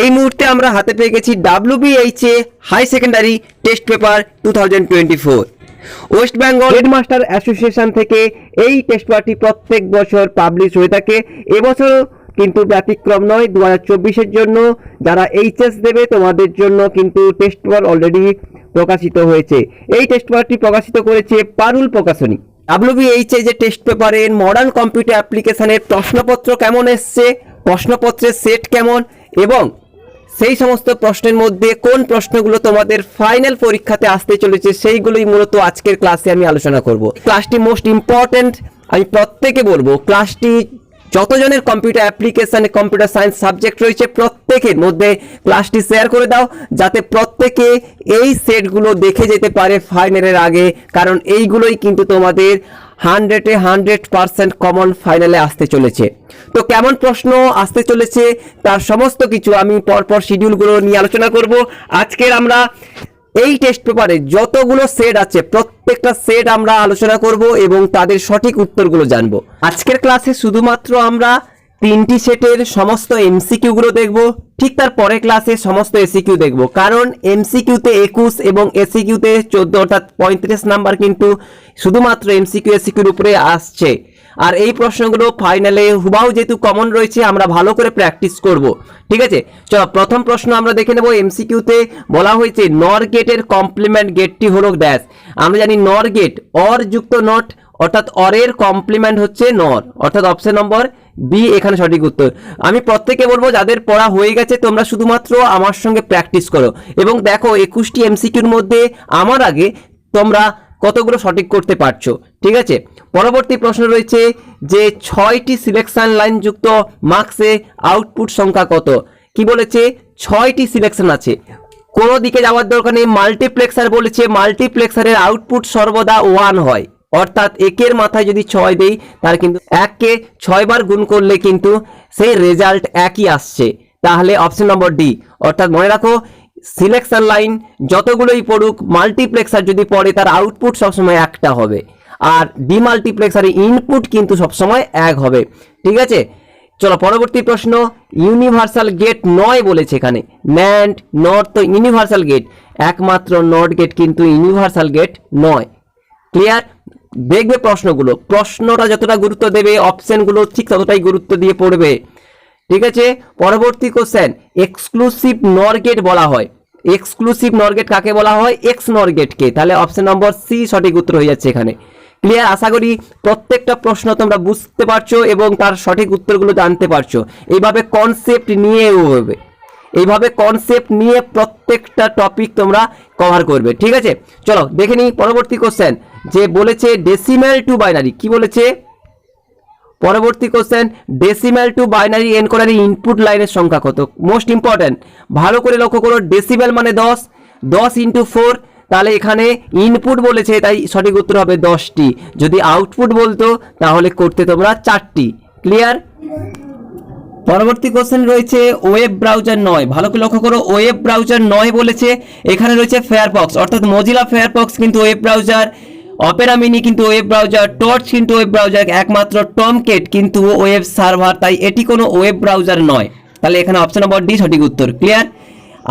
এই মুহূর্তে আমরা হাতে পেয়ে গেছি WBH A higher secondary test paper two thousand twenty four West Bengal headmaster association থেকে এই টেস্ট পেপারটি প্রত্যেক বছর পাবলিশ হয়ে থাকে। এবছরও কিন্তু ব্যতিক্রম নয় দু হাজার চব্বিশের জন্য। যারা এইচএস দেবে তোমাদের জন্য কিন্তু টেস্ট পেপার অলরেডি প্রকাশিত হয়েছে। এই টেস্ট পেপারটি প্রকাশিত করেছে পারুল প্রকাশনী। ডাব্লিউবিএইচ যে টেস্ট পেপারের মডার্ন কম্পিউটার অ্যাপ্লিকেশনের প্রশ্নপত্র কেমন এসছে? প্রশ্নপত্রের সেট কেমন? এবং সেই সমস্ত প্রশ্নের মধ্যে কোন প্রশ্নগুলো তোমাদের ফাইনাল পরীক্ষাতে আসতে চলেছে, সেইগুলোই মূলত আজকের ক্লাসে আমি আলোচনা করব। ক্লাসটি মোস্ট ইম্পর্ট্যান্ট আমি প্রত্যেকে বলব ক্লাসটি যতজনের কম্পিউটার অ্যাপ্লিকেশানে কম্পিউটার সায়েন্স সাবজেক্ট রয়েছে, প্রত্যেকের মধ্যে ক্লাসটি শেয়ার করে দাও, যাতে প্রত্যেকে এই সেটগুলো দেখে যেতে পারে ফাইনালের আগে, কারণ এইগুলোই কিন্তু তোমাদের হান্ড্রেডে হান্ড্রেড পারসেন্ট কমন ফাইনালে আসতে চলেছে। তো কেমন প্রশ্ন আসতে চলেছে তার সমস্ত কিছু আমি পরপর শিডিউলগুলো নিয়ে আলোচনা করব। আজকের আমরা এই টেস্ট পেপারে যতগুলো সেট আছে, প্রত্যেকটা সেট আমরা আলোচনা করব এবং তাদের সঠিক উত্তরগুলো জানব। আজকের ক্লাসে শুধুমাত্র আমরা তিনটি সেটের সমস্ত এমসিকিউগুলো দেখব। ঠিক তার পরের ক্লাসে সমস্ত এসিকিউ দেখব। কারণ এমসিকিউতে একুশ এবং এসিকিউতে চোদ্দ, অর্থাৎ পঁয়ত্রিশ নাম্বার কিন্তু শুধুমাত্র এমসিকিউ এসিকিউর উপরে আসছে। আর এই প্রশ্নগুলো ফাইনালে হুবাও যেহেতু কমন রয়েছে, আমরা ভালো করে প্র্যাকটিস করব। ঠিক আছে? চলো প্রথম প্রশ্ন আমরা দেখে নেব। এমসিকিউতে বলা হয়েছে, নর গেটের কমপ্লিমেন্ট গেটটি হলো ড্যাশ আমরা জানি নর গেট অর যুক্ত নট অর্থাৎ অরের কমপ্লিমেন্ট হচ্ছে নর, অর্থাৎ অপশন নম্বর বি, এখানে সঠিক উত্তর। আমি প্রত্যেকে বলব, যাদের পড়া হয়ে গেছে, তোমরা শুধুমাত্র আমার সঙ্গে প্র্যাকটিস করো। এবং দেখো, একুশটি এমসিকিউর মধ্যে আমার আগে তোমরা কতগুলো সঠিক করতে পারছ, ঠিক আছে? পরবর্তী প্রশ্ন রয়েছে যে, ছয়টি সিলেকশন লাইন যুক্ত মার্কসে আউটপুট সংখ্যা কত? কি বলেছে? ছয়টি সিলেকশন আছে। কোনো দিকে যাওয়ার দরকার নেই মাল্টিপ্লেক্সার বলেছে মাল্টিপ্লেক্সারের আউটপুট সর্বদা ওয়ান হয়। অর্থাৎ একের মাথায় যদি ছয় দেই, তার কিন্তু এককে ছয়বার গুণ করলে কিন্তু সেই রেজাল্ট একই আসছে। তাহলে অপশন নম্বর ডি অর্থাৎ মনে রাখো সিলেকশন লাইন যতগুলোই পড়ুক মাল্টিপ্লেক্সার যদি পড়ে, তার আউটপুট সবসময় একটা হবে। আর ডিমাল্টিপ্লেক্সারের ইনপুট কিন্তু সবসময় এক হবে। ঠিক আছে? চলো পরবর্তী প্রশ্ন। ইউনিভার্সাল গেট নয় বলেছে এখানে। ন্যান্ড নট তো ইউনিভার্সাল গেট একমাত্র নট গেট কিন্তু ইউনিভার্সাল গেট নয়। ক্লিয়ার দেখবে প্রশ্নগুলো। প্রশ্নটা যতটা গুরুত্ব দেবে অপশনগুলো ঠিক ততটাই গুরুত্ব দিয়ে পড়বে। ঠিক আছে? পরবর্তী কোশ্চেন এক্সক্লুসিভ নর গেট বলা হয়। এক্সক্লুসিভ নর গেট কাকে বলা হয়? এক্স নর গেটকে তাহলে অপশন নম্বর সি সঠিক উত্তর হয়ে যাচ্ছে এখানে। ক্লিয়ার আশা করি প্রত্যেকটা প্রশ্ন তোমরা বুঝতে পারছ এবং তার সঠিক উত্তরগুলো জানতে পারছ। এইভাবে কনসেপ্ট নিয়ে হবে। এইভাবে কনসেপ্ট নিয়ে প্রত্যেকটা টপিক তোমরা কভার করবে। ঠিক আছে? চলো, দেখে নিই পরবর্তী কোশ্চেন যে বলেছে ডেসিমেল টু বাইনারি কি বলেছে? পরবর্তী কোশ্চেন ডেসিমেল টু বাইনারি এনকোডারি ইনপুট লাইনের সংখ্যা কত? মোস্ট ইম্পর্ট্যান্ট ভালো করে লক্ষ্য করো ডেসিমেল মানে দশ দশ ইন্টু ফোর তাহলে এখানে ইনপুট বলেছে, তাই সঠিক উত্তর হবে দশটি। যদি আউটপুট বলতো, তাহলে করতে তোমরা চারটি। ক্লিয়ার পরবর্তী কোশ্চেন রয়েছে ওয়েব ব্রাউজার নয়। ভালো করে লক্ষ্য করো ওয়েব ব্রাউজার নয় বলেছে, এখানে রয়েছে ফেয়ারপক্স অর্থাৎ মজিলা ফেয়ারপক্স কিন্তু ওয়েব ব্রাউজার অপেরা মিনি কিন্তু ওয়েব ব্রাউজার টর্চ কিন্তু ওয়েব ব্রাউজার একমাত্র টমকেট কিন্তু ওয়েব সার্ভার তাই এটি কোনো ওয়েব ব্রাউজার নয়। তাহলে এখানে অপশন নম্বর ডি সঠিক উত্তর ক্লিয়ার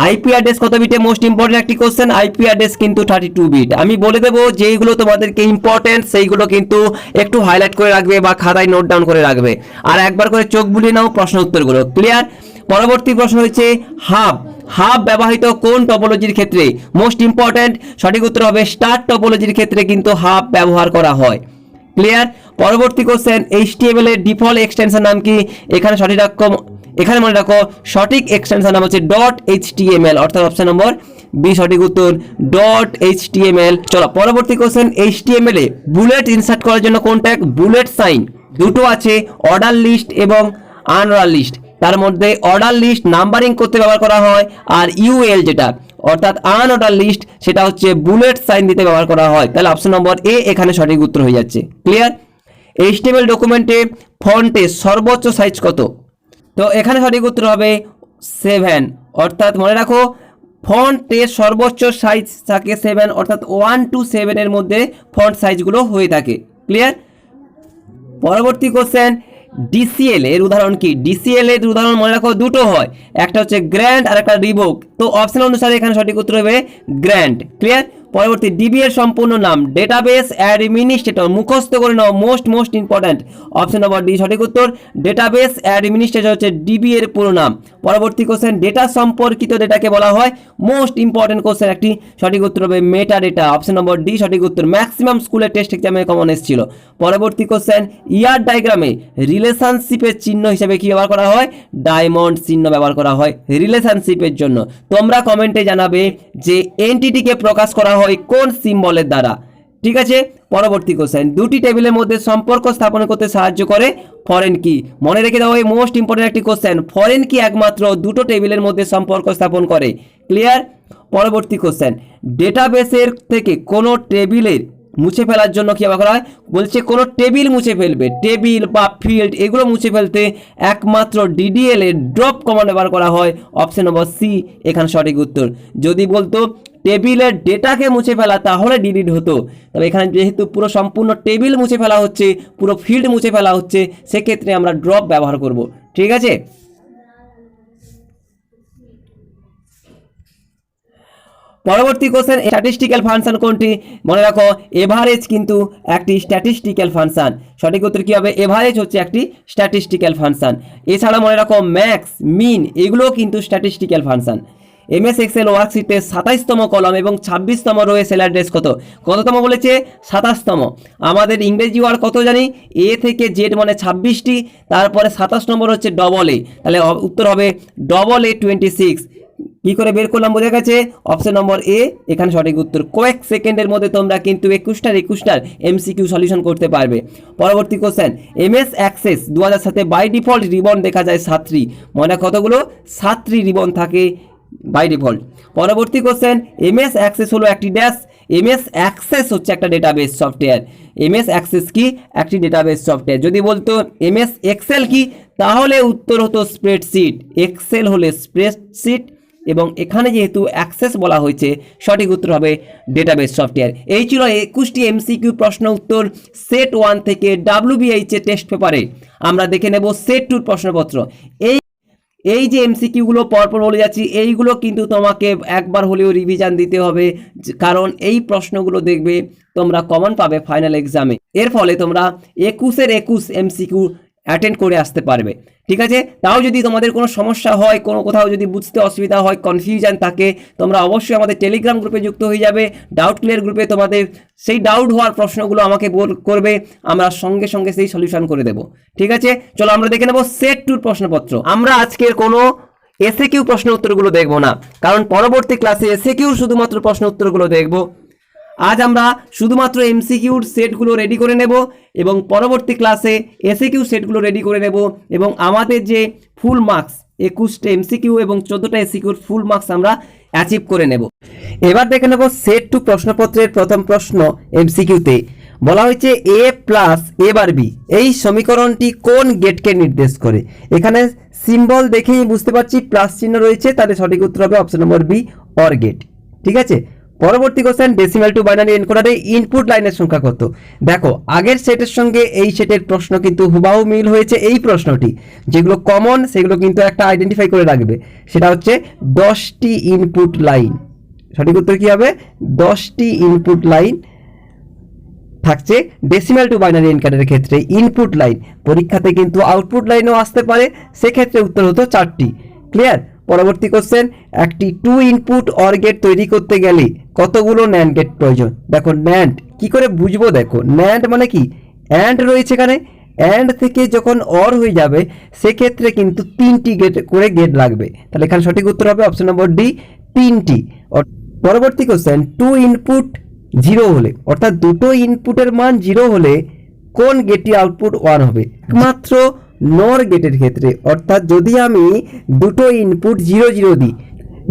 আইপি অ্যাড্রেস কত বিটে মোস্ট ইম্পর্টেন্ট একটি কোশ্চেন আইপি অ্যাড্রেস কিন্তু থার্টি টু বিট আমি বলে দেবো যেইগুলো তোমাদেরকে ইম্পর্টেন্ট সেইগুলো কিন্তু একটু হাইলাইট করে রাখবে বা খাতায় নোট ডাউন করে রাখবে। আর একবার করে চোখ বুলিয়ে নাও প্রশ্ন উত্তরগুলো ক্লিয়ার পরবর্তী প্রশ্ন হচ্ছে হাব হাব ব্যবহৃত কোন টপোলজির ক্ষেত্রে? মোস্ট ইম্পর্ট্যান্ট সঠিক উত্তর হবে স্টার টপোলজির ক্ষেত্রে কিন্তু হাব ব্যবহার করা হয়। ক্লিয়ার পরবর্তী কোশ্চেন এইচটিএমএল এর ডিফল্ট এক্সটেনশন নাম কি? এখানে সঠিক রকম এখানে মনে রাখো, সঠিক এক্সটেনশন নাম হচ্ছে ডট এইচটিএমএল অর্থাৎ অপশন নম্বর বি সঠিক উত্তর ডট এইচটিএমএল চলো, পরবর্তী কোশ্চেন এইচটিএমএল এ বুলেট ইনসার্ট করার জন্য কোন ট্যাগ বুলেট সাইন দুটো আছে অর্ডার লিস্ট এবং আনঅর্ডার লিস্ট তার মধ্যে অর্ডার লিস্ট নাম্বারিং করতে ব্যবহার করা হয় আর ইউএল যেটা, অর্থাৎ আনঅর্ডার লিস্ট সেটা হচ্ছে বুলেট সাইন দিতে ব্যবহার করা হয়। তাহলে অপশন নম্বর এ এখানে সঠিক উত্তর হয়ে যাচ্ছে। ক্লিয়ার এইচটিএমএল ডকুমেন্টে ফন্টে সর্বোচ্চ সাইজ কত? তো এখানে সঠিক উত্তর হবে সেভেন অর্থাৎ মনে রাখো ফন্টের সর্বোচ্চ সাইজ থাকে সেভেন অর্থাৎ ওয়ান টু সেভেনের মধ্যে ফন্ট সাইজগুলো হয়ে থাকে। ক্লিয়ার পরবর্তী কোশ্চেন ডিসিএল এর উদাহরণ কি? ডিসিএল এর উদাহরণ মনে রাখো, দুটো হয়। একটা হচ্ছে গ্র্যান্ড আর একটা রিভোক তো অপশন অনুসারে এখানে সঠিক উত্তর হবে গ্র্যান্ড ক্লিয়ার পরবর্তী ডিবি এর সম্পূর্ণ নাম ডেটাবেস অ্যাডমিনিস্ট্রেটর মুখস্থ করে নাও most most important option number D সঠিক উত্তর ডেটাবেস অ্যাডমিনিস্ট্রেটর হচ্ছে ডিবি এর পুরো নাম। পরবর্তী কোশ্চেন ডেটা সম্পর্কিত ডেটাকে বলা হয় মোস্ট ইম্পর্ট্যান্ট কোশ্চেন একটি, সঠিক উত্তর হবে meta data option number D সঠিক উত্তর ম্যাক্সিমাম স্কুলের টেস্ট এক্সামে কমন এসেছিল। পরবর্তী কোশ্চেন ইয়ার ডায়াগ্রামে রিলেশনশিপের চিহ্ন হিসেবে কি ব্যবহার করা হয়? ডায়মন্ড চিহ্ন ব্যবহার করা হয় রিলেশনশিপের জন্য। তোমরা কমেন্টে জানাবে যে এনটিটিকে প্রকাশ করা হয় কোন সিম্বলের দ্বারা? ঠিক আছে? পরবর্তী কোশ্চেন দুটি টেবিলের মধ্যে সম্পর্ক স্থাপন করতে সাহায্য করে ফরেন কি মনে রেখে দাও এই মোস্ট ইম্পর্টেন্ট একটি কোশ্চেন ফরেন কি একমাত্র দুটো টেবিলের মধ্যে সম্পর্ক স্থাপন করে। ক্লিয়ার পরবর্তী কোশ্চেন ডেটাবেসের থেকে কোনো টেবিলের মুছে ফেলার জন্য কি ব্যবহার হয়? বলছে কোনো টেবিল মুছে ফেলবে। টেবিল বা ফিল্ড এগুলো মুছে ফেলতে একমাত্র ডিডিএল এর ড্রপ কমান্ড ব্যবহার করা হয়। অপশন নম্বর সি এখানে সঠিক উত্তর। যদি বলতো টেবিলের ডেটাকে মুছে ফেলা তাহলে ডিলিট হতো। তবে এখানে যেহেতু পুরো সম্পূর্ণ টেবিল মুছে ফেলা হচ্ছে, পুরো ফিল্ড মুছে ফেলা হচ্ছে, সেক্ষেত্রে আমরা ড্রপ ব্যবহার করব। ঠিক আছে? পরবর্তী কোশ্চেন স্ট্যাটিস্টিক্যাল ফাংশন কোনটি? মনে রাখো এভারেজ কিন্তু একটি স্ট্যাটিস্টিক্যাল ফাংশন সঠিক উত্তর কী হবে? এভারেজ হচ্ছে একটি স্ট্যাটিস্টিক্যাল ফাংশন এছাড়া মনে রাখো ম্যাক্স মিন এগুলোও কিন্তু স্ট্যাটিস্টিক্যাল ফাংশন এমএস এক্সেল ওয়ার্কশিটে সাতাইশতম কলম এবং ছাব্বিশতম রয়ে সেলার ড্রেস কত? কততম বলেছে? সাতাশতম। আমাদের ইংরেজি ওয়ার্ড কত জানি? এ থেকে জেড মানে ছাব্বিশটি, তারপরে সাতাশ নম্বর হচ্ছে ডবল এ তাহলে উত্তর হবে ডবল এ টোয়েন্টি সিক্স কী করে বের করলাম বোঝা গেছে? অপশন নম্বর এ এখানে সঠিক উত্তর। কয়েক সেকেন্ডের মধ্যে তোমরা কিন্তু একুশটার একুশটার এমসিকিউ সলিউশন করতে পারবে। পরবর্তী কোশ্চেন এমএস অ্যাক্সেস দু হাজার সাথে বাই ডিফল্ট রিবন দেখা যায় সাতটি। মনে কতগুলো? সাতটি রিবন থাকে বাই ডিফল্ট পরবর্তী কোশ্চেন এমএস অ্যাক্সেস হলো একটি ড্যাশ এমএস অ্যাক্সেস হচ্ছে একটা ডেটাবেস সফটওয়্যার এমএস অ্যাক্সেস কি? একটি ডেটাবেস সফটওয়্যার যদি বলতো এমএস এক্সেল কি? তাহলে উত্তর হতো স্প্রেডশিট এক্সেল হলে স্প্রেডশিট এবং এখানে যেহেতু অ্যাক্সেস বলা হয়েছে, সঠিক উত্তর হবে ডেটাবেস সফটওয়্যার এই ছিল একুশটি এমসিকিউ প্রশ্ন উত্তর সেট ওয়ান থেকে ডাব্লিউবিএইচ টেস্ট পেপারে আমরা দেখে নেব সেট টুর প্রশ্নপত্র। এই এই যে এমসিকিউগুলো পরপর বলে যাচ্ছি, এইগুলো কিন্তু তোমাকে একবার হলেও রিভিশন দিতে হবে কারণ এই প্রশ্নগুলো দেখবে তোমরা কমন পাবে ফাইনাল এক্সামে এর ফলে তোমরা একুশের একুশ এমসিকিউ অ্যাটেন্ড করে আসতে পারবে। ঠিক আছে? তাও যদি তোমাদের কোনো সমস্যা হয়, কোনো কোথাও যদি বুঝতে অসুবিধা হয় কনফিউশন থাকে, তোমরা অবশ্যই আমাদের টেলিগ্রাম গ্রুপে যুক্ত হয়ে যাবে। ডাউট ক্লিয়ার গ্রুপে তোমাদের সেই ডাউট হওয়ার প্রশ্নগুলো আমাকে বল, করবে। আমরা সঙ্গে সঙ্গে সেই সলিউশন করে দেব। ঠিক আছে? চলো আমরা দেখে নেব সেট টুর প্রশ্নপত্র। আমরা আজকের কোনো এসে কিউ প্রশ্ন উত্তরগুলো দেখব না। কারণ পরবর্তী ক্লাসে এসে কিউ শুধুমাত্র প্রশ্ন উত্তরগুলো দেখব। আজ আমরা শুধুমাত্র এমসিকিউর সেটগুলো রেডি করে নেব এবং পরবর্তী ক্লাসে এসিকিউ সেটগুলো রেডি করে নেব এবং আমাদের যে ফুল মার্কস একুশটা এমসিকিউ এবং চোদ্দোটা এসিকিউর ফুল মার্কস আমরা অ্যাচিভ করে নেব। এবার দেখে নেব সেট টু প্রশ্নপত্রের প্রথম প্রশ্ন এমসিকিউতে বলা হয়েছে এ প্লাস এ বার বি এই সমীকরণটি কোন গেটকে নির্দেশ করে? এখানে সিম্বল দেখেই বুঝতে পারছি প্লাস চিহ্ন রয়েছে, তাহলে সঠিক উত্তর হবে option number B OR gate ঠিক আছে? পরবর্তী কোশ্চেন ডেসিমাল টু বাইনারি এনকোডারে ইনপুট লাইনের সংখ্যা কত? দেখো, আগের সেটের সঙ্গে এই সেটের প্রশ্ন কিন্তু হুবাহু মিল হয়েছে এই প্রশ্নটি। যেগুলো কমন সেগুলো কিন্তু একটা আইডেন্টিফাই করে রাখবে। সেটা হচ্ছে দশটি ইনপুট লাইন সঠিক উত্তর কি হবে? দশটি ইনপুট লাইন থাকছে ডেসিমাল টু বাইনারি এনকোডারের ক্ষেত্রে ইনপুট লাইন পরীক্ষাতে কিন্তু আউটপুট লাইনও আসতে পারে, সেক্ষেত্রে উত্তর হতো চারটি। ক্লিয়ার পরবর্তী কোশ্চেন একটি টু ইনপুট অর গেট তৈরি করতে গেলে কতগুলো ন্যান্ড গেট প্রয়োজন? দেখো ন্যান্ড কি করে বুঝব দেখো? ন্যান্ড মানে কি? অ্যান্ড রয়েছে এখানে। অ্যান্ড থেকে যখন অর হয়ে যাবে, সেক্ষেত্রে কিন্তু তিনটি গেট করে গেট লাগবে। তাহলে এখানে সঠিক উত্তর হবে অপশন নম্বর ডি তিনটি। পরবর্তী কোশ্চেন টু ইনপুট জিরো হলে, অর্থাৎ দুটো ইনপুটের মান জিরো হলে কোন গেটটি আউটপুট ওয়ান হবে? একমাত্র নর গেটের ক্ষেত্রে, অর্থাৎ যদি আমি দুটো ইনপুট জিরো জিরো দিই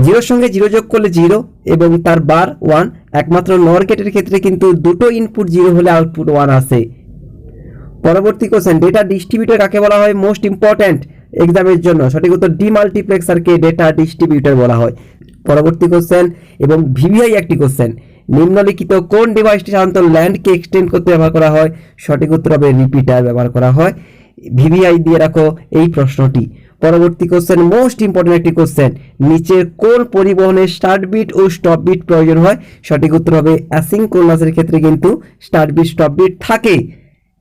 জিরোর সঙ্গে জিরো যোগ করলে জিরো এবং তার বার ওয়ান একমাত্র নর গেটের ক্ষেত্রে কিন্তু দুটো ইনপুট জিরো হলে আউটপুট ওয়ান আসে পরবর্তী কোশ্চেন ডেটা ডিস্ট্রিবিউটর কাকে বলা হয়? মোস্ট ইম্পর্ট্যান্ট এক্সামের জন্য। সঠিক উত্তর ডিমাল্টিপ্লেক্সারকে ডেটা ডিস্ট্রিবিউটর বলা হয়। পরবর্তী কোশ্চেন এবং ভিভিআই একটি কোশ্চেন নিম্নলিখিত কোন ডিভাইসটি সাধারণত ল্যান্ডকে এক্সটেন্ড করতে ব্যবহার করা হয়? সঠিক উত্তর হবে রিপিটার ব্যবহার করা হয়। ভিভিআই দিয়ে রাখো এই প্রশ্নটি। পরবর্তী কোশ্চেন মোস্ট ইম্পর্টেন্ট একটি কোশ্চেন নিচের কোন পরিবহনে স্টার্ট বিট ও স্টপ বিট প্রয়োজন হয়? সঠিক উত্তর হবে অ্যাসিংক্রোনাসের ক্ষেত্রে কিন্তু স্টার্ট বিট স্টপ বিট থাকে।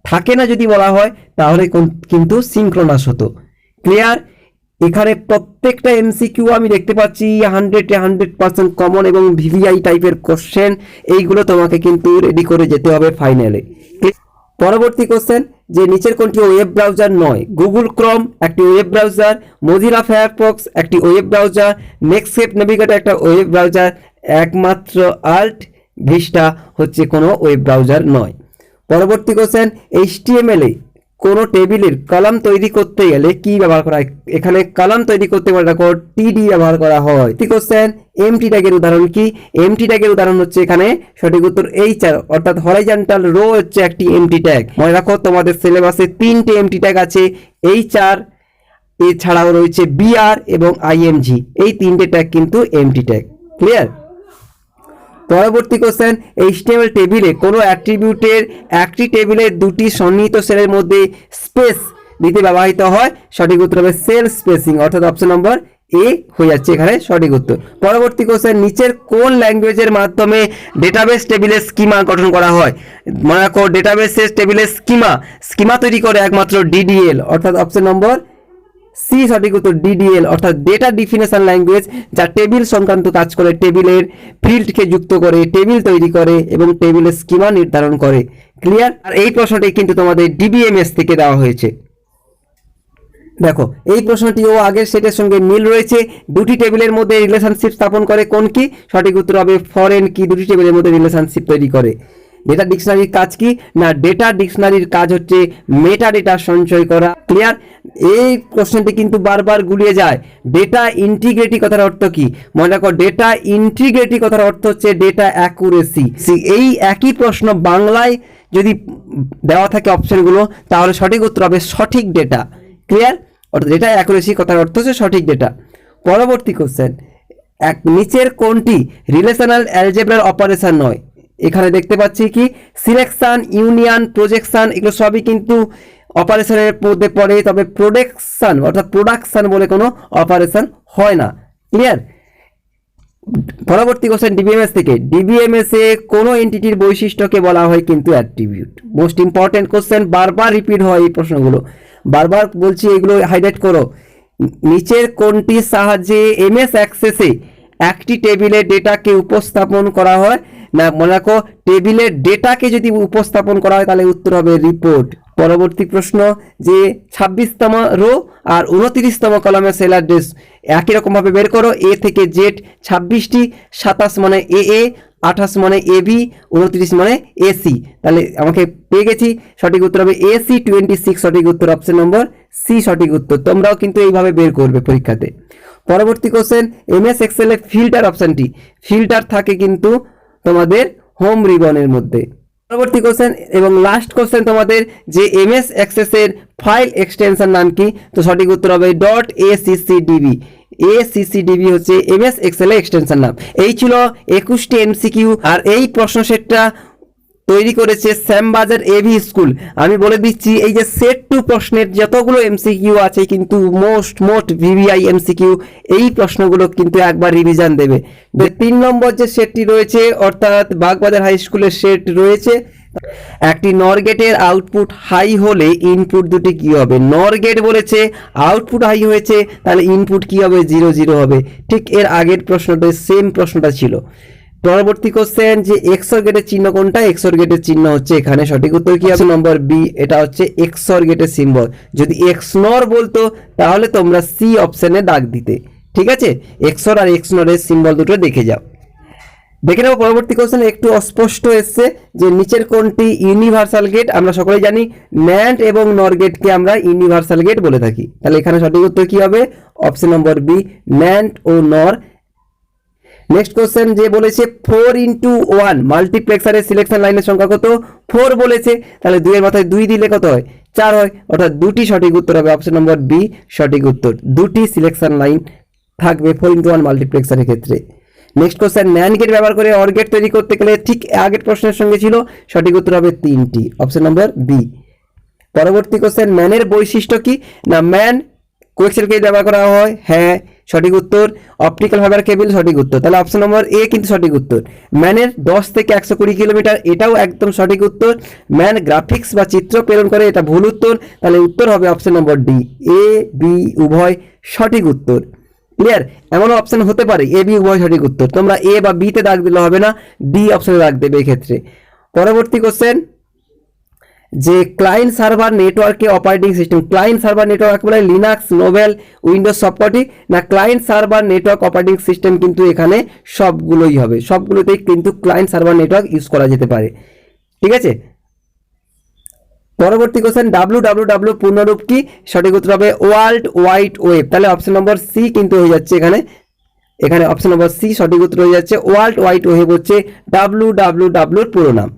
থাকে না যদি বলা হয়, তাহলে কিন্তু সিঙ্ক্রোনাস হতো। ক্লিয়ার এখানে প্রত্যেকটা এমসিকিউ আমি দেখতে পাচ্ছি হান্ড্রেড হান্ড্রেড পার্সেন্ট কমন এবং ভিভিআই টাইপের কোশ্চেন এইগুলো তোমাকে কিন্তু রেডি করে যেতে হবে ফাইনালে পরবর্তী কোশ্চেন যে নিচের কোনটি ওয়েব ব্রাউজার নয়। গুগল ক্রম একটি ওয়েব ব্রাউজার মজিলা ফায়ারফক্স একটি ওয়েব ব্রাউজার নেক্সেপ নেভিগেটর একটা ওয়েব ব্রাউজার একমাত্র আল্ট ভিস্টা হচ্ছে কোনো ওয়েব ব্রাউজার নয়। পরবর্তী কোশ্চেন এইচটিএমএল এ কোনো টেবিলের কলাম তৈরি করতে গেলে কি ব্যবহার করা হয়? এখানে কলাম তৈরি করতে গেলে দেখো টিডি ব্যবহার করা হয়। কি কোশ্চেন এমটি ট্যাগের উদাহরণ কি? এমটি ট্যাগের উদাহরণ হচ্ছে এখানে সঠিক উত্তর এইচ আর অর্থাৎ হরাইজন্টাল রো হচ্ছে একটি এমটি ট্যাগ মনে রাখো, তোমাদের সিলেবাসে তিনটে এমটি ট্যাগ আছে এইচ আর এছাড়াও রয়েছে বিআর এবং আইএমজি এই তিনটে ট্যাগ কিন্তু এমটি ট্যাগ ক্লিয়ার পরবর্তী কোশ্চেন এইচটিএমএল টেবিলে কোনো অ্যাট্রিবিউটের একটি টেবিলের দুটি সন্নিহিত সেলের মধ্যে স্পেস দিতে ব্যবহৃত হয়। সঠিক উত্তর হবে সেল স্পেসিং অর্থাৎ অপশন নম্বর এ হয়ে যাচ্ছে এখানে সঠিক উত্তর। পরবর্তী কোশ্চেন নিচের কোন ল্যাঙ্গুয়েজের মাধ্যমে ডেটাবেস টেবিলের স্কিমা গঠন করা হয়? মনে রাখো ডেটাবেসের টেবিলের স্কিমা স্কিমা তৈরি করে একমাত্র ডিডিএল অর্থাৎ অপশন নম্বর সি সঠিক উত্তর ডিডিএল অর্থাৎ ডেটা ডিফিনেশন ল্যাঙ্গুয়েজ যা টেবিল সংক্রান্ত কাজ করে টেবিলের ফিল্ডকে যুক্ত করে টেবিল তৈরি করে এবং টেবিলের স্কিমা নির্ধারণ করে। ক্লিয়ার আর এই প্রশ্নটি কিন্তু তোমাদের ডিবিএমএস থেকে দেওয়া হয়েছে। দেখো, এই প্রশ্নটিও আগের সেটের সঙ্গে মিল রয়েছে। দুটি টেবিলের মধ্যে রিলেশনশিপ স্থাপন করে কোন কি? সঠিক উত্তর হবে ফরেন কি? দুটি টেবিলের মধ্যে রিলেশনশিপ তৈরি করে। ডেটা ডিকশনারির কাজ কি? না ডেটা ডিকশনারির কাজ হচ্ছে মেটা ডেটা সঞ্চয় করা। ক্লিয়ার এই কোশ্চেনটি কিন্তু বারবার গুলিয়ে যায়। ডেটা ইন্টিগ্রিটি কথার অর্থ কি? মনে রাখো ডেটা ইন্টিগ্রিটি কথার অর্থ হচ্ছে ডেটা অ্যাকুরেসি এই একই প্রশ্ন বাংলায় যদি দেওয়া থাকে অপশনগুলো, তাহলে সঠিক উত্তর হবে সঠিক ডেটা ক্লিয়ার অর্থাৎ ডেটা অ্যাকুরেসি কথার অর্থ হচ্ছে সঠিক ডেটা পরবর্তী কোশ্চেন এক নিচের কোনটি রিলেশনাল অ্যালজেব্রার অপারেশন নয়? এখানে দেখতে পাচ্ছি কি? সিলেকশন ইউনিয়ন প্রজেকশন এগুলো সবই কিন্তু অপারেশনের মধ্যে পড়ে, তবে প্রোডাকশন অর্থাৎ প্রোডাকশান বলে কোনো অপারেশান হয় না। ক্লিয়ার পরবর্তী কোশ্চেন ডিবিএমএস থেকে। ডিবিএমএস এ কোনো এন্টিটির বৈশিষ্ট্যকে বলা হয় কিন্তু অ্যাট্রিবিউট মোস্ট ইম্পর্টেন্ট কোশ্চেন বারবার রিপিট হয় এই প্রশ্নগুলো। বারবার বলছি এগুলো হাইলাইট করো। নিচের কোনটির সাহায্যে এমএস অ্যাক্সেসে একটি টেবিলে ডেটাকে উপস্থাপন করা হয়? মনে রাখো টেবিলের ডেটাকে যদি উপস্থাপন করা হয়, তাহলে উত্তর হবে রিপোর্ট পরবর্তী প্রশ্ন, যে ছাব্বিশতম রো আর উনত্রিশতম কলমের সেল অ্যাড্রেস একই রকমভাবে বের করো এ থেকে জেড ছাব্বিশটি, সাতাশ মানে এ এ আঠাশ মানে এ বি উনত্রিশ মানে এসি তাহলে আমাকে পেয়ে গেছি, সঠিক উত্তর হবে এসি টোয়েন্টি সিক্স সঠিক উত্তর অপশন নম্বর সি সঠিক উত্তর। তোমরাও কিন্তু এইভাবে বের করবে পরীক্ষাতে। পরবর্তী কোশ্চেন এম এস এক্সেল এর ফিল্টার অপশনটি ফিল্টার থাকে কিন্তু তোমাদের হোম রিবনের মধ্যে। পরবর্তী কোশ্চেন এবং লাস্ট কোশ্চেন তোমাদের যে এম এস এর ফাইল এক্সটেনশন নাম কি? তো সঠিক উত্তর হবে dot A CCDB A CCDB হচ্ছে এম এস এক্সেল এক্সটেনশন নাম। এই ছিল একুশটি এমসিকিউ আর এই প্রশ্ন সেটটা তৈরি করেছে শ্যামবাজার এভি স্কুল। আমি বলে দিচ্ছি, এই যে সেট টু প্রশ্নের যতগুলো এমসিকিউ আছে, কিন্তু মোস্ট মোস্ট ভিভিআই এমসিকিউ এই প্রশ্নগুলো কিন্তু একবার রিভিশন দেবে। তিন নম্বর যে সেটটি রয়েছে, অর্থাৎ বাগবাজার হাই স্কুলের সেট রয়েছে, একটি নর গেটের আউটপুট হাই হলে ইনপুট দুটি কি হবে? নর গেট বলেছে আউটপুট হাই হয়েছে, তাহলে ইনপুট কি হবে? জিরো জিরো হবে। ঠিক এর আগের প্রশ্নটা সেম প্রশ্নটা ছিল। পরবর্তী কোশ্চেন যে এক্সর গেটের চিহ্ন কোনটা? এক্সর গেটের চিহ্ন হচ্ছে এখানে। সঠিক উত্তর কি হবে? নম্বর বি এটা হচ্ছে এক্সর গেটের সিম্বল যদি এক্সনর বলতো, তাহলে তোমরা সি অপশনে দাগ দিতে। ঠিক আছে? এক্সর আর এক্স নরের সিম্বল দুটো দেখে যাও। দেখে নেব পরবর্তী কোশ্চেন একটু অস্পষ্ট এসছে যে নিচের কোনটি ইউনিভার্সাল গেট আমরা সকলেই জানি ন্যান্ড এবং নর গেটকে আমরা ইউনিভার্সাল গেট বলে থাকি। তাহলে এখানে সঠিক উত্তর কি হবে? অপশন নম্বর বি ন্যান্ড ও নর নেক্সট কোশ্চেন যে বলেছে ফোর ইন্টু ওয়ান মাল্টিপ্লেক্সারের সিলেকশন লাইনের সংখ্যা কত? ফোর বলেছে, তাহলে দুইয়ের মাথায় দুই দিলে কত হয়? চার হয়, অর্থাৎ দুটি সঠিক উত্তর হবে অপশন নম্বর বি সঠিক উত্তর। দুটি সিলেকশন লাইন থাকবে ফোর ইন্টু ওয়ান মাল্টিপ্লেক্সারের ক্ষেত্রে। নেক্সট কোশ্চেন ন্যান গেট ব্যবহার করে অর গেট তৈরি করতে গেলে ঠিক আগের প্রশ্নের সঙ্গে ছিল, সঠিক উত্তর হবে তিনটি অপশন নম্বর বি পরবর্তী কোশ্চেন ম্যানের বৈশিষ্ট্য কি? না ম্যান কোয়েক্সেলকে ব্যবহার করা হয়। হ্যাঁ সঠিক উত্তর। অপটিক্যাল ফাইবার কেবল সঠিক উত্তর। তাহলে অপশন নম্বর এ কিন্তু সঠিক উত্তর। ম্যানের দশ থেকে একশো কুড়ি কিলোমিটার, এটাও একদম সঠিক উত্তর। ম্যান গ্রাফিক্স বা চিত্র প্রেরণ করে, এটা ভুল উত্তর। তাহলে উত্তর হবে option number D A B উভয় সঠিক উত্তর। ক্লিয়ার এমনও অপশন হতে পারে। এ বি উভয় সঠিক উত্তর। তোমরা এ বা বিতে দাগ দিলে হবে না। ডি অপশনে দাগ দেবে এক্ষেত্রে। পরবর্তী কোশ্চেন যে ক্লায়েন্ট সার্ভার নেটওয়ার্কে operating system client server network বলে লিনাক্স নোভেল উইন্ডোজ সবকটি, না client server network operating system কিন্তু এখানে সবগুলোই হবে। সবগুলোতেই কিন্তু ক্লায়েন্ট সার্ভার নেটওয়ার্ক ইউজ করা যেতে পারে। ঠিক আছে? পরবর্তী কোশ্চেন ডাব্লু ডাব্লু ডাব্লু পূর্ণরূপ কি সঠিক উত্তর হবে ওয়ার্ল্ড ওয়াইড ওয়েব তাহলে অপশন নম্বর সি কিন্তু হয়ে যাচ্ছে এখানে। এখানে অপশন নম্বর সি সঠিক উত্তর হয়ে যাচ্ছে। ওয়ার্ল্ড ওয়াইড ওয়েব হচ্ছে ডাব্লু ডাব্লু ডাব্লুর পুরো নাম।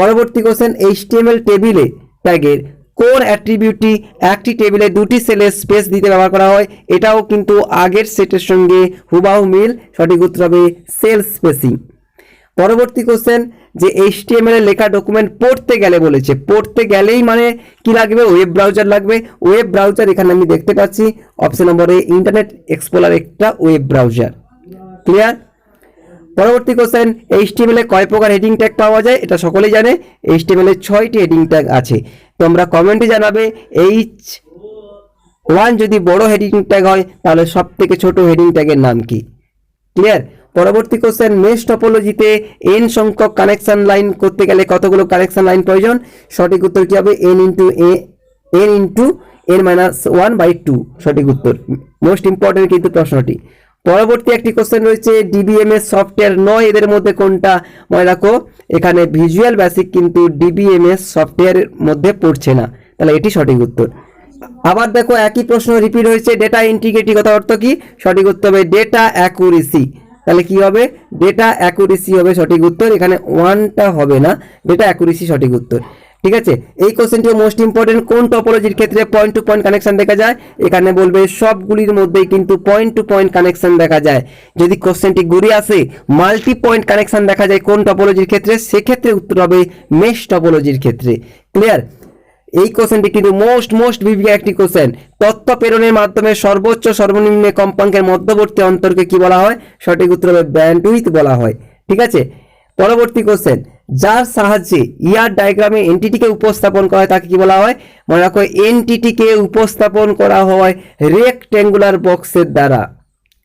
পরবর্তী কোশ্চেন এইচটিএমএল টেবিলে ট্যাগের কোন অ্যাট্রিবিউটটি একটি টেবিলে দুটি সেলের স্পেস দিতে ব্যবহার করা হয়? এটাও কিন্তু আগের সেটের সঙ্গে হুবাহু মিল। সঠিক উত্তর হবে সেল স্পেসিং পরবর্তী কোশ্চেন যে এইচটিএমএল এর লেখা ডকুমেন্ট পড়তে গেলে বলেছে। পড়তে গেলেই মানে কি লাগবে? ওয়েব ব্রাউজার লাগবে। ওয়েব ব্রাউজার এখানে আমি দেখতে পাচ্ছি। অপশন নম্বরে ইন্টারনেট এক্সপ্লোরার একটা ওয়েব ব্রাউজার ক্লিয়ার পরবর্তী কোশ্চেন এইচটিএমএল কয় প্রকার হেডিং ট্যাগ পাওয়া যায়? এটা সকলেই জানে। এইচটিএমএল ছয়টি হেডিং ট্যাগ আছে। তোমরা কমেন্টে জানাবে এইচ ওয়ান যদি বড় হেডিং ট্যাগ হয়, তাহলে সব থেকে ছোট হেডিং ট্যাগের নাম কি? ক্লিয়ার পরবর্তী কোশ্চেন মেশ টপোলজিতে এন সংখ্যক কানেকশন লাইন করতে গেলে কতগুলো কানেকশন লাইন প্রয়োজন? সঠিক উত্তর কী হবে? N into A N into N minus one by two সঠিক উত্তর। মোস্ট ইম্পর্টেন্ট কিন্তু প্রশ্নটি। পরবর্তী একটি কোশ্চেন রয়েছে ডিবিএমএস সফটওয়্যার নয়, এদের মধ্যে কোনটা? মনে রাখো, এখানে ভিজুয়াল বেসিক কিন্তু ডিবিএমএস সফটওয়্যারের মধ্যে পড়ছে না। তাহলে এটি সঠিক উত্তর। আবার দেখো, একই প্রশ্ন রিপিট হয়েছে ডেটা ইন্টিগ্রিটি কথা অর্থ কি? সঠিক উত্তর হবে ডেটা অ্যাকুরেসি তাহলে কি হবে? ডেটা অ্যাকুরেসি হবে সঠিক উত্তর, এখানে ওয়ানটা হবে না ডেটা অ্যাকুরেসি সঠিক উত্তর। ঠিক আছে? এই কোশ্চেনটিও মোস্ট ইম্পর্টেন্ট কোন টপোলজির ক্ষেত্রে পয়েন্ট টু পয়েন্ট কানেকশন দেখা যায়? এখানে বলবে সবগুলির মধ্যেই কিন্তু পয়েন্ট টু পয়েন্ট কানেকশন দেখা যায়। যদি কোশ্চেনটি ঘুরে আসে মাল্টি পয়েন্ট কানেকশন দেখা যায় কোন টপোলজির ক্ষেত্রে? সেক্ষেত্রে উত্তর হবে মেশ টপোলজির ক্ষেত্রে। ক্লিয়ার এই কোশ্চেনটি কিন্তু মোস্ট মোস্ট ভিভি একটি কোশ্চেন তথ্য প্রেরণের মাধ্যমে সর্বোচ্চ সর্বনিম্ন কম্পাঙ্কের মধ্যবর্তী অন্তরকে কি বলা হয়? সঠিক উত্তর হবে ব্যান্ডউইথ বলা হয়। ঠিক আছে? পরবর্তী কোশ্চেন যার সাহায্যে ইয়ার ডায়াগ্রামে এনটিটিকে উপস্থাপন করা হয়, তাকে কি বলা হয়? মনে রাখো এনটিটিকে উপস্থাপন করা হয় রেক্টেঙ্গুলার বক্সের দ্বারা।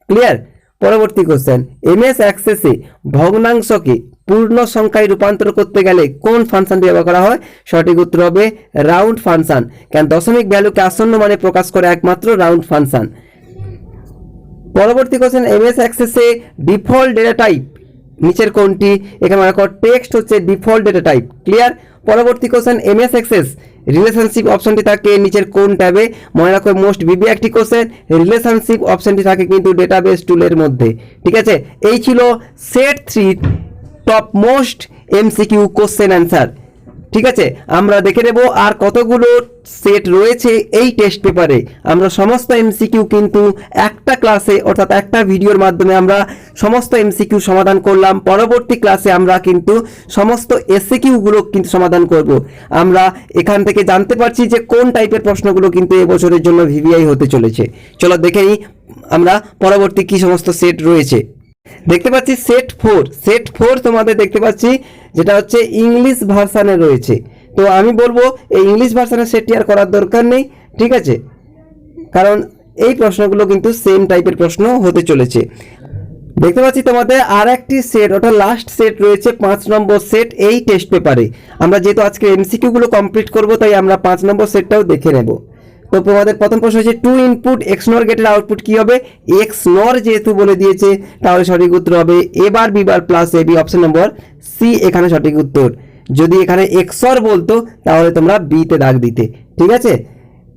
ক্লিয়ার পরবর্তী কোশ্চেন এমএস অ্যাক্সেসে ভগ্নাংশকে পূর্ণ সংখ্যায় রূপান্তর করতে গেলে কোন ফাংশনটি ব্যবহার করা হয়? সঠিক উত্তর হবে রাউন্ড ফাংশন কেন দশমিক ভ্যালুকে আসন্ন মানে প্রকাশ করে একমাত্র রাউন্ড ফাংশন পরবর্তী কোশ্চেন এমএস অ্যাক্সেসে ডিফল্ট ডেটা টাইপ নিচের কোনটি এখানে মনে করো টেক্সট হচ্ছে ডিফল্ট ডেটা টাইপ ক্লিয়ার পরবর্তী question M S Access relationship অপশনটি থাকে নিচের কোন ট্যাবে, মনে রাখো মোস্ট বিবি একটি কোশ্চেন রিলেশনশিপ অপশনটি থাকে কিন্তু ডেটাবেস টুলের মধ্যে, ঠিক আছে? এই ছিল set three top most MCQ question answer ঠিক আছে? আমরা দেখে নেব আর কতগুলো সেট রয়েছে এই টেস্ট পেপারে আমরা সমস্ত এমসিকিউ কিন্তু একটা ক্লাসে অর্থাৎ একটা ভিডিওর মাধ্যমে আমরা সমস্ত এমসিকিউ সমাধান করলাম। পরবর্তী ক্লাসে আমরা কিন্তু সমস্ত এসিকিউগুলো কিন্তু সমাধান করব। আমরা এখান থেকে জানতে পারছি যে কোন টাইপের প্রশ্নগুলো কিন্তু এবছরের জন্য ভিভিআই হতে চলেছে। চলো দেখে নিই আমরা পরবর্তী কি সমস্ত সেট রয়েছে। দেখতে পাচ্ছি সেট ফোর সেট ফোর তোমাদের দেখতে পাচ্ছি, যেটা হচ্ছে ইংলিশ ভার্সানে রয়েছে। তো আমি বলব, এই ইংলিশ ভার্সানের সেটটি আর করার দরকার নেই, ঠিক আছে? কারণ এই প্রশ্নগুলো কিন্তু সেম টাইপের প্রশ্ন হতে চলেছে। দেখতে পাচ্ছি তোমাদের আর একটি সেট ওটা লাস্ট সেট রয়েছে, পাঁচ নম্বর সেট এই টেস্ট পেপারে আমরা যেহেতু আজকে এমসিকিউগুলো কমপ্লিট করব, তাই আমরা পাঁচ নম্বর সেটটাও দেখে নেব। তো তোমাদের প্রথম প্রশ্ন হচ্ছে টু ইনপুট এক্স নর গেটের আউটপুট কি হবে? এক্স নর যেহেতু বলে দিয়েছে, তাহলে সঠিক উত্তর হবে A bar B bar plus A B option number C এখানে সঠিক উত্তর। যদি এখানে এক্সর বলতো, তাহলে তোমরা বিতে দাগ দিতে। ঠিক আছে?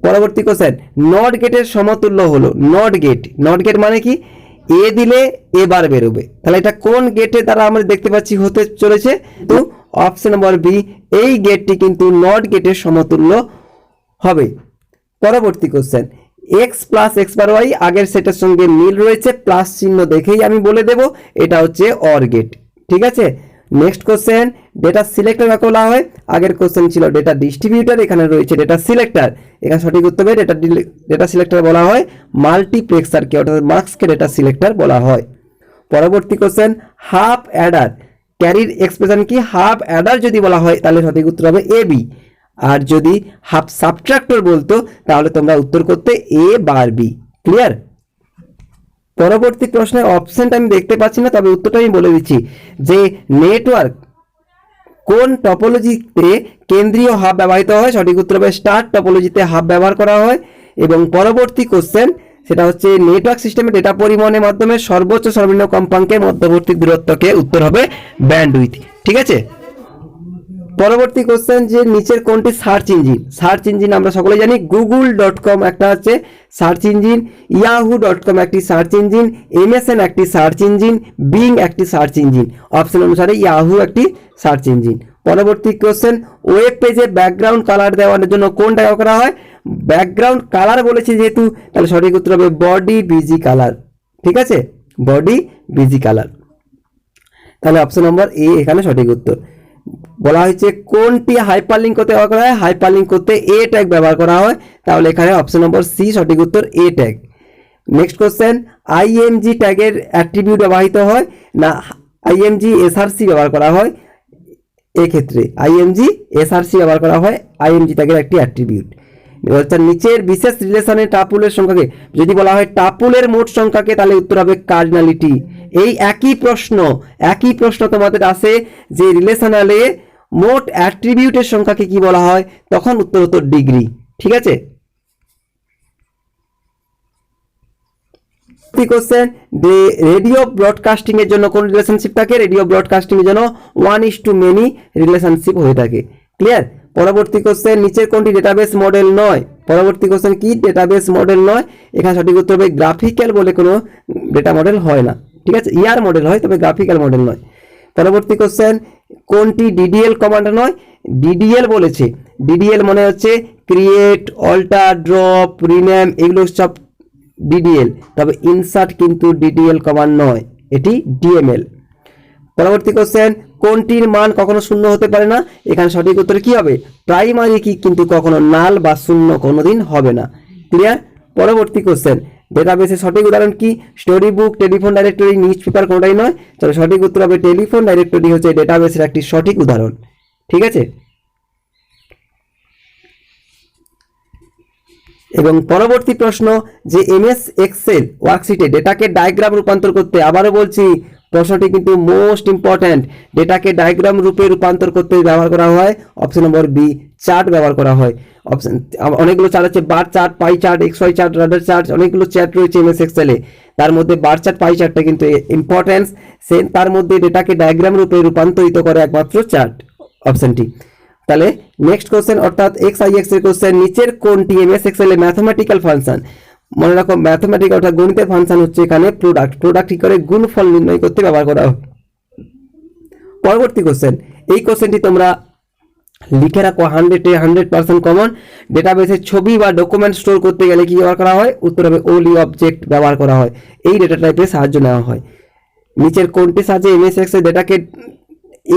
পরবর্তী কোশ্চেন নট গেটের সমতুল্য হলো নট গেট নট গেট মানে কি? এ দিলে এবার বেরোবে। তাহলে এটা কোন গেটে দ্বারা আমরা দেখতে পাচ্ছি হতে চলেছে? তো অপশন নম্বর বি এই গেটটি কিন্তু নট গেটের সমতুল্য হবে। পরবর্তী question X plus X bar Y আগের সেটের সঙ্গে মিল রয়েছে প্লাস চিহ্ন দেখেই আমি বলে দেব, এটা হচ্ছে অর গেট ঠিক আছে? নেক্সট কোশ্চেন ডেটা সিলেক্টর কাকে বলা হয়? আগের কোশ্চেন ছিল ডেটা ডিস্ট্রিবিউটার এখানে রয়েছে ডেটা সিলেক্টর এখানে সঠিক উত্তর হবে ডেটা ডেটা সিলেক্টর বলা হয় মাল্টিপ্লেক্সারকে অর্থাৎ মার্কসকে ডেটা সিলেক্টর বলা হয়। পরবর্তী কোশ্চেন হাফ অ্যাডার ক্যারির এক্সপ্রেশন কি? হাফ অ্যাডার যদি বলা হয়, তাহলে সঠিক উত্তর হবে এ বি আর যদি হাফ সাবট্রাক্টর বলতো, তাহলে তোমরা উত্তর করতে এ বার বি ক্লিয়ার পরবর্তী প্রশ্নের অপশনটা আমি দেখতে পাচ্ছি না, তবে উত্তরটা আমি বলে দিচ্ছি যে নেটওয়ার্ক কোন টপোলজিতে কেন্দ্রীয় হাব ব্যবহৃত হয়? সঠিক উত্তর হবে স্টার টপোলজিতে হাব ব্যবহার করা হয়। এবং পরবর্তী কোশ্চেন সেটা হচ্ছে নেটওয়ার্ক সিস্টেমে ডেটা পরিবহনের মাধ্যমে সর্বোচ্চ সর্বনিম্ন কম্পাঙ্কের মধ্যবর্তী দূরত্বকে উত্তর হবে ব্যান্ডউইথ ঠিক আছে? পরবর্তী কোশ্চেন যে নিচের কোনটি সার্চ ইঞ্জিন সার্চ ইঞ্জিন আমরা সকলে জানি গুগল ডট কম একটা আছে। Search engine Yahoo dot com একটি সার্চ ইঞ্জিন এমএসএন একটি সার্চ ইঞ্জিন বিং একটি সার্চ ইঞ্জিন অপশন অনুসারে ইয়াহু একটি সার্চ ইঞ্জিন পরবর্তী কোশ্চেন ওয়েব পেজে ব্যাকগ্রাউন্ড কালার দেওয়ার জন্য কোনটা ব্যবহার করা হয়? ব্যাকগ্রাউন্ড কালার বলেছি যেহেতু, তাহলে সঠিক উত্তর হবে বডি বিজি কালার ঠিক আছে? বডি বিজি কালার তাহলে অপশন নম্বর এ এখানে সঠিক উত্তর। বলা হয়েছে কোনটি হাইপারলিঙ্ক করতে ব্যবহার করা হয়? হাইপারলিঙ্ক করতে এ ট্যাগ ব্যবহার করা হয়। তাহলে এখানে অপশন নম্বর সি সঠিক উত্তর A tag next question IMG ট্যাগের অ্যাট্রিবিউট ব্যবহৃত হয় না আইএমজি এসআরসি ব্যবহার করা হয়? এক্ষেত্রে আইএমজি এসআরসি ব্যবহার করা হয়। আইএমজি ট্যাগের একটি অ্যাট্রিবিউট হচ্ছে নিচের বিশেষ রিলেশনে টাপুলের সংখ্যাকে, যদি বলা হয় টাপুলের মোট সংখ্যাকে, তাহলে উত্তর হবে কার্ডিনালিটি এই একই প্রশ্ন একই প্রশ্ন তোমাদের আসে যে রিলেশনালে মোট অ্যাট্রিবিউটের সংখ্যাকে কি বলা হয়? তখন উত্তর উত্তর ডিগ্রি ঠিক আছে? কোশ্চেন যে রেডিও ব্রডকাস্টিং এর জন্য কোন রিলেশনশিপ থাকে? রেডিও ব্রডকাস্টিং এর জন্য one is to many relationship হয়ে থাকে। ক্লিয়ার পরবর্তী কোশ্চেন নিচের কোনটি ডেটাবেস মডেল নয়? পরবর্তী কোশ্চেন কি ডেটাবেস মডেল নয়? এখানে সঠিক উত্তর হবে গ্রাফিক্যাল বলে কোনো ডেটা মডেল হয় না। ঠিক আছে? ইয়ার মডেল হয়, তবে গ্রাফিক্যাল মডেল নয়। পরবর্তী কোশ্চেন কোনটি ডিডিএল কমান্ড নয়? ডিডিএল বলেছে। ডিডিএল মনে হচ্ছে ক্রিয়েট অল্টার ড্রপ রিনেম এগুলো সব ডিডিএল তবে ইনসার্ট কিন্তু ডিডিএল কমান্ড নয়। এটি ডিএমএল পরবর্তী কোশ্চেন কোনটির মান কখনো শূন্য হতে পারে না? এখানে সঠিক উত্তর কি হবে? প্রাইমারি কি কিন্তু কখনো নাল বা শূন্য কোনোদিন হবে না। ক্লিয়ার পরবর্তী কোশ্চেন ডেটাবেসের সঠিক উদাহরণ কি? Story book telephone directory newspaper কোনটাই নয়। তবে সঠিক উত্তর হবে টেলিফোন ডাইরেক্টরি হচ্ছে ডেটাবেসের একটি সঠিক উদাহরণ। ঠিক আছে? এবং পরবর্তী প্রশ্ন, যে এমএস এক্সেল ওয়ার্কশিটে ডেটাকে ডায়াগ্রাম রূপান্তর করতে আবারও বলছি প্রশ্নটি কিন্তু মোস্ট ইম্পর্ট্যান্ট ডেটাকে ডায়াগ্রাম রূপে রূপান্তর করতে ব্যবহার করা হয়। অপশন নম্বর বি চার্ট ব্যবহার করা হয়। অপশন অনেকগুলো চার্ট আছে bar chart pie chart X Y chart radar chart অনেকগুলো চার্ট রয়েছে এমএস এক্সেলে তার মধ্যে বার চার্ট পাই চার্টটা কিন্তু ইম্পর্টেন্স সে তার মধ্যে ডেটাকে ডায়াগ্রাম রূপে রূপান্তরিত করে একমাত্র চার্ট অপশনটি তাহলে নেক্সট কোশ্চেন অর্থাৎ এক্স আই এক্সের কোশ্চেন নিচের কোনটি এমএস এক্সেল ম্যাথমেটিক্যাল ফাংশন মনে রাখো ম্যাথমেটিক্যাল অর্থাৎ গণিতের ফাংশন হচ্ছে এখানে প্রোডাক্ট প্রোডাক্ট কি করে? গুণফল নির্ণয় করতে ব্যবহার করা হয়। পরবর্তী কোশ্চেন এই কোশ্চেনটি তোমরা লিখে রাখো হান্ড্রেডে হান্ড্রেড পার্সেন্ট কমন ডেটাবেসে ছবি বা ডকুমেন্ট স্টোর করতে গেলে কি ব্যবহার করা হয়? উত্তর হবে ওলি অবজেক্ট ব্যবহার করা হয়। এই ডেটা টাইপের সাহায্য নেওয়া হয়। নিচের কোনটি সাহায্যে এমএস এক্সেল ডেটাকে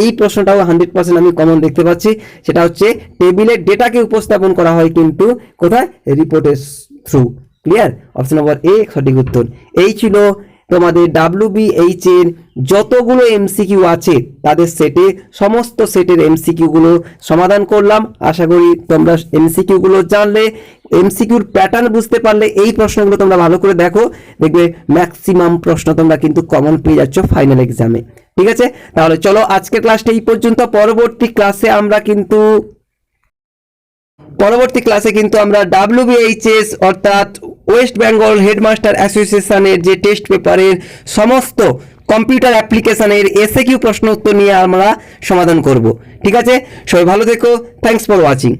এই প্রশ্নটাও হান্ড্রেড পার্সেন্ট আমি কমন দেখতে পাচ্ছি। সেটা হচ্ছে টেবিলের ডেটাকে উপস্থাপন করা হয় কিন্তু কোথায়? রিপোর্টের through clear option number A সঠিক উত্তর। এই ছিল তোমাদের ডাব্লিউবিএইচ এর যতগুলো এমসিকিউ আছে, তাদের সেটে সমস্ত সেটের এমসিকিউ গুলো সমাধান করলাম। আশা করি তোমরা এমসিকিউ গুলো জানলে এমসিকিউর প্যাটার্ন বুঝতে পারলে এই প্রশ্নগুলো তোমরা ভালো করে দেখো। দেখবে ম্যাক্সিমাম প্রশ্ন তোমরা কিন্তু কমন পেয়ে যাচ্ছ ফাইনাল এক্সামে ঠিক আছে? তাহলে চলো আজকের ক্লাসটা এই পর্যন্ত। পরবর্তী ক্লাসে আমরা কিন্তু, পরবর্তী ক্লাসে কিন্তু আমরা ডাব্লিউবিএইচএস অর্থাৎ ওয়েস্ট বেঙ্গল হেডমাস্টার অ্যাসোসিয়েশনের যে টেস্ট পেপারের সমস্ত কম্পিউটার অ্যাপ্লিকেশনের এসে কিউ প্রশ্ন উত্তর নিয়ে আমরা সমাধান করব। ঠিক আছে? সবাই ভালো থেকো। Thanks for watching